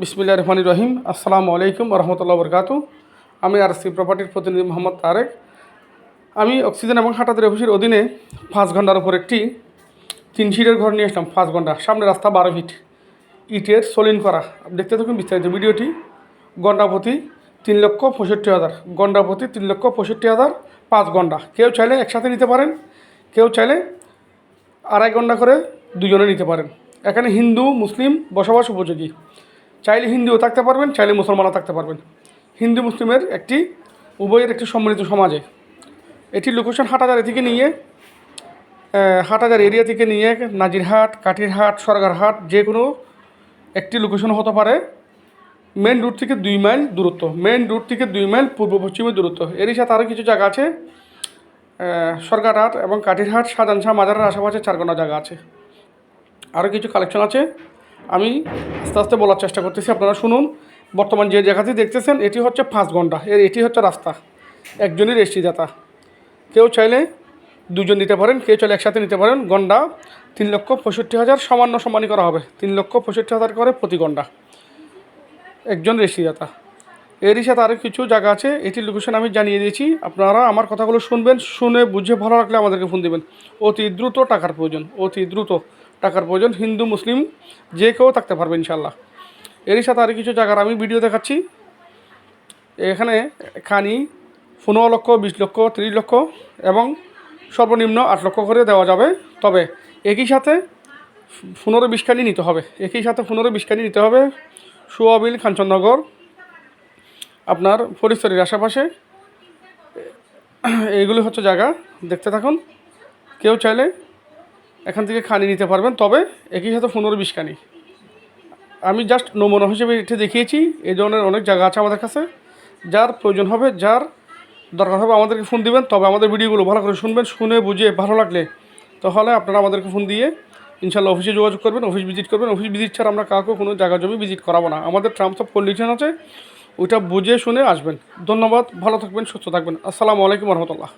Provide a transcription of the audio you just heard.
বিসমিল্লা রহমান রহিম। আসসালামু আলাইকুম রহমতুল্লাহ বরকাত আমি আর সি প্রপার্টির প্রতিনিধি মোহাম্মদ তারেক। আমি অক্সিজেন এবং হাটাদের অফিসের অধীনে পাঁচ ঘণ্টার উপর একটি তিন সিটের ঘর নিয়ে আসলাম, পাঁচ ঘণ্টা সামনে রাস্তা, বারো ফিট। ইটের সলিন করা। দেখতে থাকুন বিস্তারিত ভিডিওটি। ঘণ্টা প্রতি তিন লক্ষ পঁয়ষট্টি হাজার। ঘণ্টা প্রতি তিন লক্ষ পঁয়ষট্টি হাজার পাঁচ ঘণ্টা কেউ চাইলে একসাথে নিতে পারেন, কেউ চাইলে আড়াই ঘণ্টা করে দুজনে নিতে পারেন। এখানে হিন্দু, মুসলিম বসবাস উপযোগী। চাইলে হিন্দুও থাকতে পারবেন চাইলে মুসলমানও থাকতে পারবেন। হিন্দু মুসলিমের একটি উভয়ের একটি সম্মিলিত সমাজে। এটি লোকেশন হাটাজারি থেকে নিয়ে হাটাজার এরিয়া থেকে নিয়ে নাজিরহাট কাঠিরহাট সরগারহাট যে কোনো একটি লোকেশন হতে পারে। মেন রুট থেকে দুই মাইল দূরত্ব। মেন রুট থেকে দুই মাইল পূর্ব পশ্চিমে দূরত্ব। এরই সাথে আরও কিছু জায়গা আছে আহ, সরকারহাট এবং কাঠিরহাট সাজানশাহ মাজারের আশেপাশে চারগোনা জায়গা আছে। আরও কিছু কালেকশন আছে। আমি আস্তে আস্তে বলার চেষ্টা করতেছি, আপনারা শুনুন। বর্তমান যে জায়গাতে দেখতেছেন, এটি হচ্ছে পাঁচ ঘণ্টা এর এটি হচ্ছে রাস্তা, একজনের রেজিস্ট্রিদাতা কেউ চাইলে দুজন নিতে পারেন, কেউ চাইলে একসাথে নিতে পারেন। গন্ডা তিন লক্ষ পঁয়ষট্টি হাজার সামান্য সমানই করা হবে। তিন লক্ষ পঁয়ষট্টি হাজার করে প্রতি গন্ডা। একজন রেজিস্ট্রিদাতা এরই সাথে আরও কিছু জায়গা আছে, এটির লোকেশন আমি জানিয়ে দিয়েছি। আপনারা আমার কথাগুলো শুনবেন, শুনে বুঝে ভালো লাগলে আমাদেরকে ফোন দেবেন। অতি দ্রুত টাকার প্রয়োজন, অতি দ্রুত। টাকার প্রয়োজন, হিন্দু, মুসলিম, যে কেউ থাকতে পারবে ইনশাল্লাহ এরই সাথে আরও কিছু জায়গার আমি ভিডিও দেখাচ্ছি। এখানে খানি পনেরো লক্ষ, বিশ লক্ষ, ত্রিশ লক্ষ এবং সর্বনিম্ন আট লক্ষ করে দেওয়া যাবে। তবে একই সাথে পনেরো বিশখানি নিতে হবে। একই সাথে পনেরো বিশখানি নিতে হবে সুয়াবিল কাঞ্চননগর আপনার পরিসরের আশেপাশে। এইগুলি হচ্ছে জায়গা, দেখতে থাকুন। কেউ চাইলে এখান থেকে খানি নিতে পারবেন, তবে একই সাথে পনেরো বিশ খানি আমি জাস্ট নমুনা হিসেবে এটা দেখিয়েছি এই ধরনের অনেক জায়গা আছে আমাদের কাছে। যার প্রয়োজন হবে, যার দরকার হবে আমাদেরকে ফোন দিবেন, তবে আমাদের ভিডিওগুলো ভালো করে শুনবেন, শুনে বুঝে ভালো লাগলে তাহলে আপনারা আমাদেরকে ফোন দিয়ে ইনশাল্লাহ অফিসে যোগাযোগ করবেন, অফিস ভিজিট করবেন। অফিস ভিজিট ছাড়া আমরা কাউকে কোনো জায়গা জমি ভিজিট করাবো না। আমাদের টার্মস অফ কন্ডিশন আছে, ওইটা বুঝে শুনে আসবেন। ধন্যবাদ, ভালো থাকবেন, সুস্থ থাকবেন। আসসালামু আলাইকুম রহমতুল্লাহ।